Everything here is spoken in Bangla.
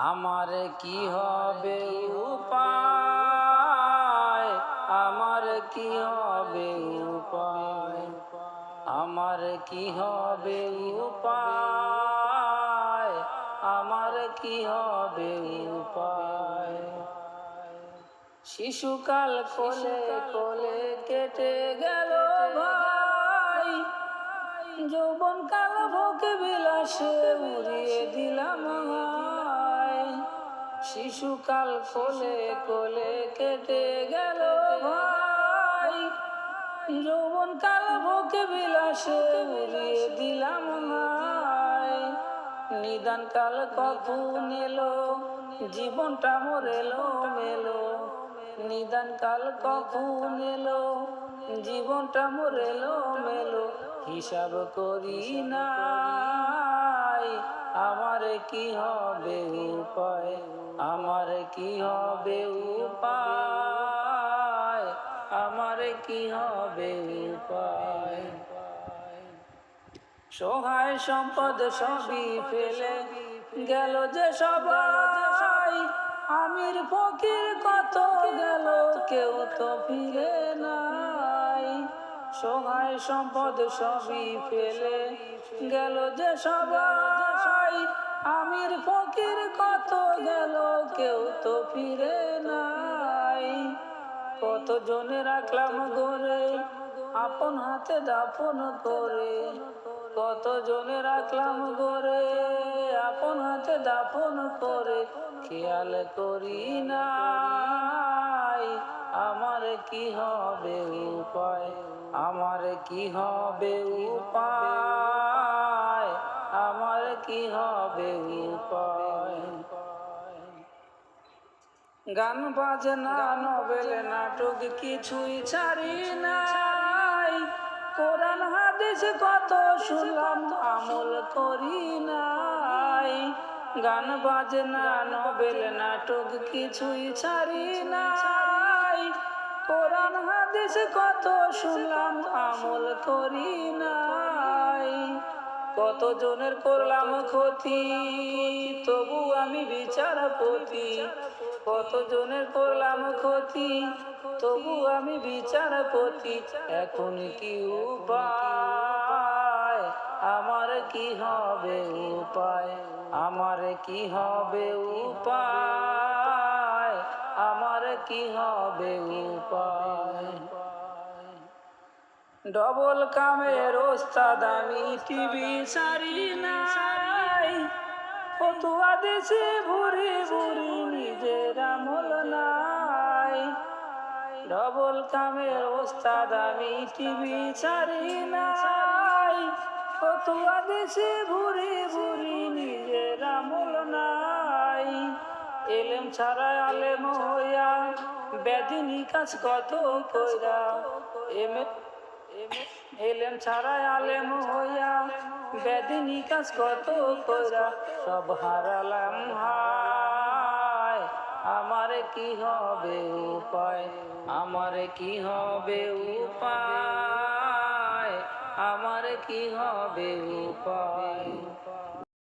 আমার কি হবে উপায়? আমার কি হবে উপায়? আমার কি হবে উপায়? আমার কি হবে উপায়? শিশুকাল কোলে কোলে কেটে গেল ভাই। যৌবন কাল ভোগে বিলাসে উড়িয়ে দিলাম শিশুকাল কোলে কোলে কেটে গেল ভাই। যৌবন কাল ভোগে বিলাসে উড়িয়ে দিলাম হায় নিদান কাল কখন এলো? জীবনটা মরেলো, মেলো। নিদান কাল কখন এলো? জীবনটা মরেলো, মেলো। হিসাব করি নাই আমার কি হবে উপায়? আমার কি হবে উপায়? আমার কি হবে উপায়? সহায় সম্পদ সবই ফেলে গেল যে সবাই। আমির ফকির কত গেল, কেউ তো ফিরে নাই সহায় সম্পদ সবই ফেলে গেল যে সবাই। আমির ফকির কত গেল, কেউ তো ফিরে নাই। কত জনে রাখলাম গড়ে আপন হাতে দাফন করে। কত জনে রাখলাম গড়ে আপন হাতে দাফন করে। খেয়াল করি নাই আমার কি হবে উপায়? আমার কি হবে উপায়? আমার কি হবে উপায়? গান বাজনা নবেল নাটক কিছুই ছাড়ি নাই। কোরআন হাদিস কত শুনলাম আমল করি নাই। গান বাজনা নবেল নাটক কিছুই ছাড়ি নাই। কোরআন, হাদিস কত শুনলাম, আমল করি নাই। কত জনের করলাম ক্ষতি, তবু আমি বিচারপতি। কত জনের করলাম ক্ষতি, তবু আমি বিচারপতি। এখন কি উপায়? আমার কি হবে উপায়? আমার কি হবে উপায়? কি হবে ডবল কামের ওস্তাদ আমি টিভি সারি নাই। ফতুয়া দেশে ভুরি ভুরি, নিজের আমল নাই। ডবল কামের ওস্তাদ আমি টিভি সারি নাই। ফতুয়া দেশে ভুরি ভুরি, নিজের আমল নাই। এলেম ছাড়া আলেম হইয়া বেদিনী কাজ কত কইরা? এমে এলেম ছাড়াই আলেম হইয়া বেদিনী কাজ কত কইরা? সব হারালাম হায়, আমার কি হবে উপায়? আমার কি হবে উপায়? আমার কি হবে উপায়?